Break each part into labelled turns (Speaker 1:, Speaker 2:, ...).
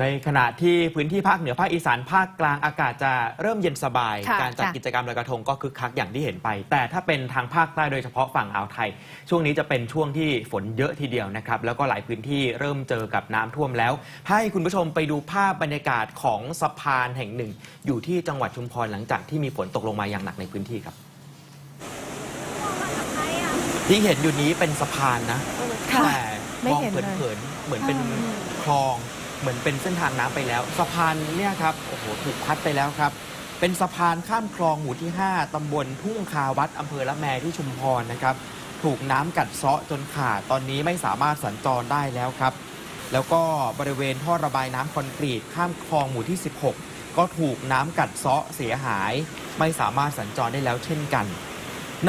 Speaker 1: ในขณะที่พื้นที่ภาคเหนือภาคอีสานภาคกลางอากาศจะเริ่มเย็นสบาย
Speaker 2: ค่ะ
Speaker 1: การจัด
Speaker 2: ค่ะ
Speaker 1: กิจกรรมลอยกระทงก็คึกคักอย่างที่เห็นไป แต่ถ้าเป็นทางภาคใต้โดยเฉพาะฝั่งอ่าวไทย ช่วงนี้จะเป็นช่วงที่ฝนเยอะทีเดียวนะครับ แล้วก็หลายพื้นที่เริ่มเจอกับน้ำท่วมแล้ว ให้คุณผู้ชมไปดูภาพบรรยากาศของสะพานแห่งหนึ่ง อยู่ที่จังหวัดชุมพรหลังจากที่มีฝนตกลงมาอย่างหนักในพื้นที่ครับ ที่เห็นอยู่นี้เป็นสะพานนะ
Speaker 2: ค่ะ
Speaker 1: แต่
Speaker 2: ไม่
Speaker 1: มอง
Speaker 2: เห็น
Speaker 1: เเล
Speaker 2: ย
Speaker 1: ผินๆเหมือนเป็น
Speaker 2: อืม
Speaker 1: คลอง เหมือนเป็นเส้นทางน้ำไปแล้ว สะพานเนี่ยครับโอ้โหถูกพัดไปแล้วครับ เป็นสะพานข้ามคลองหมู่ที่ 5ตำบลทุ่งคาวัดอำเภอละแมที่ชุมพรนะครับ ถูกน้ำกัดเซาะจนขาดตอนนี้ไม่สามารถสัญจรได้แล้วครับ แล้วก็บริเวณท่อระบายน้ำคอนกรีตข้ามคลองหมู่ที่ 16 ก็ถูกน้ำกัดเซาะเสียหาย ไม่สามารถสัญจรได้แล้วเช่นกัน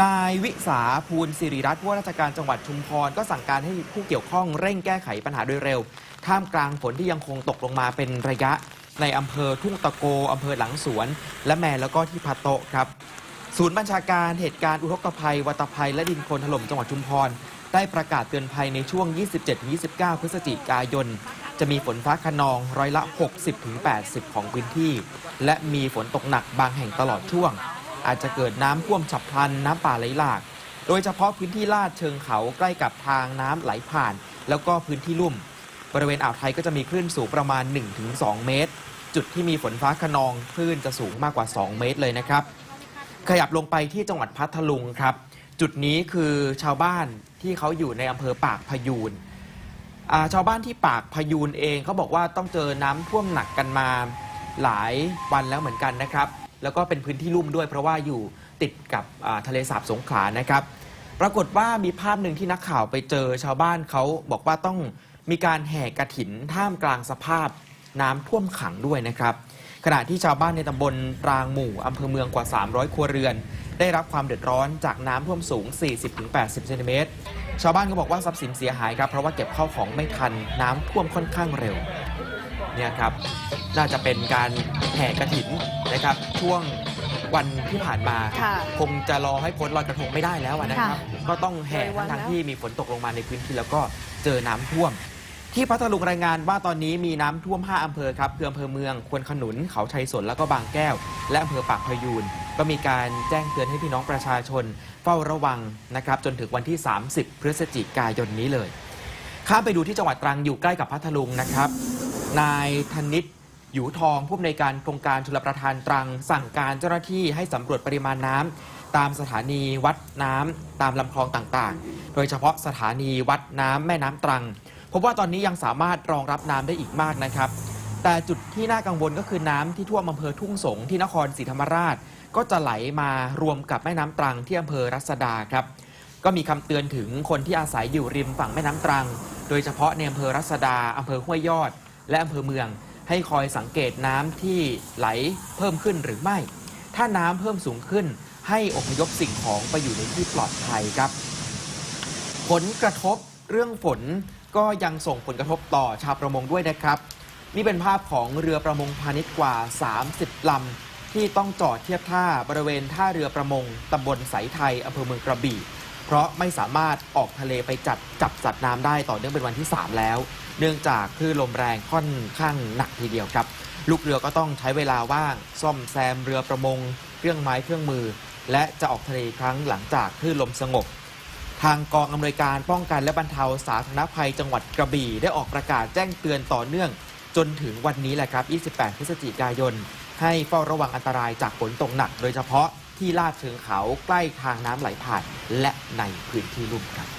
Speaker 1: นายวิสาภูลสิริรัตน์ผู้ว่าราชการจังหวัดชุมพรก็สั่งการให้ผู้เกี่ยวข้องเร่งแก้ไขปัญหาโดยเร็ว ท่ามกลางฝนที่ยังคงตกลงมาเป็นระยะ ในอำเภอทุ่งตะโกอำเภอหลังสวน และแม่แล้วก็ที่พะโตะครับ ศูนย์บัญชาการเหตุการณ์อุทกภัย วัตภัย และดินโคลนถล่มจังหวัดชุมพร ได้ประกาศเตือนภัยในช่วง 27-29 พฤศจิกายน จะมีฝนฟ้าขนองร้อยละ 60-80 ของพื้นที่ และมีฝนตกหนักบางแห่งตลอดช่วง อาจจะเกิดน้ำท่วมฉับพลันน้ำป่าไหลหลาก โดยเฉพาะพื้นที่ลาดเชิงเขาใกล้กับทางน้ำไหลผ่าน แล้วก็พื้นที่ลุ่ม บริเวณอ่าวไทยก็จะมีคลื่นสูงประมาณ 1-2 เมตร จุดที่มีฝนฟ้าขนองคลื่นจะสูงมากกว่า 2 เมตรเลยนะครับ ขยับลงไปที่จังหวัดพัทลุงครับ จุดนี้คือชาวบ้านที่เขาอยู่ในอำเภอปากพยูนชาวบ้านที่ปากพยูนเองเขาบอกว่าต้องเจอน้ำท่วมหนักกันมาหลายวันแล้วเหมือนกันนะครับ แล้วก็เป็นพื้นที่ลุ่มด้วย เพราะว่าอยู่ติดกับทะเลสาบสงขลานะครับ ปรากฏว่ามีภาพหนึ่งที่นักข่าวไปเจอชาวบ้านเขาบอกว่าต้องมีการแห่กระถินท่ามกลางสภาพน้ำท่วมขังด้วยนะครับ ขณะที่ชาวบ้านในตำบลรางหมู่อำเภอเมืองกว่า 300 ครัวเรือน ได้รับความเดือดร้อนจากน้ำท่วมสูง 40-80 เซนติเมตร ชาวบ้านก็บอกว่าทรัพย์สินเสียหายครับเพราะว่าเก็บข้าวของไม่ทันน้ำท่วมค่อนข้างเร็ว เนี่ยครับน่าจะเป็นการแห่กระถินนะครับ ช่วงวันที่ผ่านมา
Speaker 2: ค่ะ
Speaker 1: คงจะรอให้พ้นลอยกระทงไม่ได้แล้วอะนะครับ
Speaker 2: ค่ะ
Speaker 1: ก็ต้องแห่
Speaker 2: เลยวัน
Speaker 1: ทั้ง
Speaker 2: แล้ว
Speaker 1: ๆที่มีฝนตกลงมาในพื้นที่แล้วก็เจอน้ำท่วม ที่พัทลุงรายงานว่าตอนนี้มีน้ำท่วม 5อำเภอครับคืออำเภอเมืองควนขนุน เขาชัยสนแล้วก็บางแก้ว และอำเภอปากพยูนก็มีการแจ้งเตือนให้พี่น้องประชาชน เฝ้าระวังนะครับจนถึงวันที่ 30 พฤศจิกายนนี้เลย ข้ามไปดูที่จังหวัดตรังอยู่ใกล้กับพัทลุงนะครับ นายธนิตหยูทองผู้อำนวยการโครงการชลประทานตรัง สั่งการเจ้าหน้าที่ให้สำรวจปริมาณน้ำตามสถานีวัดน้ำตามลำคลองต่างๆ โดยเฉพาะสถานีวัดน้ำแม่น้ำตรังพบว่าตอนนี้ยังสามารถรองรับน้ำได้อีกมากนะครับ แต่จุดที่น่ากังวลก็คือน้ำที่ท่วมอำเภอทุ่งสงที่นครศรีธรรมราช ก็จะไหลมารวมกับแม่น้ำตรังที่อำเภอรัศดาครับก็มีคำเตือนถึงคนที่อาศัยอยู่ริมฝั่งแม่น้ำตรัง โดยเฉพาะในอำเภอรัศดาอำเภอห้วยยอด และอำเภอเมือง ให้คอยสังเกตน้ำที่ไหลเพิ่มขึ้นหรือไม่ ถ้าน้ำเพิ่มสูงขึ้น ให้อพยพสิ่งของไปอยู่ในที่ปลอดภัยครับ ผลกระทบเรื่องฝนก็ยังส่งผลกระทบต่อชาวประมงด้วยนะครับ นี่เป็นภาพของเรือประมงพาณิชย์กว่า 30 ลำที่ต้องจอดเทียบท่าบริเวณท่าเรือประมงตำบลสายไทยอำเภอเมืองกระบี่ เพราะไม่สามารถออกทะเลไปจัดจับสัตว์น้ำได้ต่อเนื่องเป็นวันที่ 3 แล้ว เนื่องจากคลื่นลมแรงค่อนข้างหนักทีเดียวครับ ลูกเรือก็ต้องใช้เวลาว่าง ซ่อมแซมเรือประมง เครื่องไม้เครื่องมือ และจะออกทะเลครั้งหลังจากคลื่นลมสงบทางกองอำนวยการป้องกันและบรรเทาสาธารณภัยจังหวัดกระบี่ได้ออกประกาศแจ้งเตือนต่อเนื่อง จนถึงวันนี้แหละครับ 28 พฤศจิกายน ให้เฝ้าระวังอันตรายจากฝนตกหนัก โดยเฉพาะ ที่ลาดเชิงเขาใกล้ทางน้ำไหลผ่านและในพื้นที่ลุ่มครับ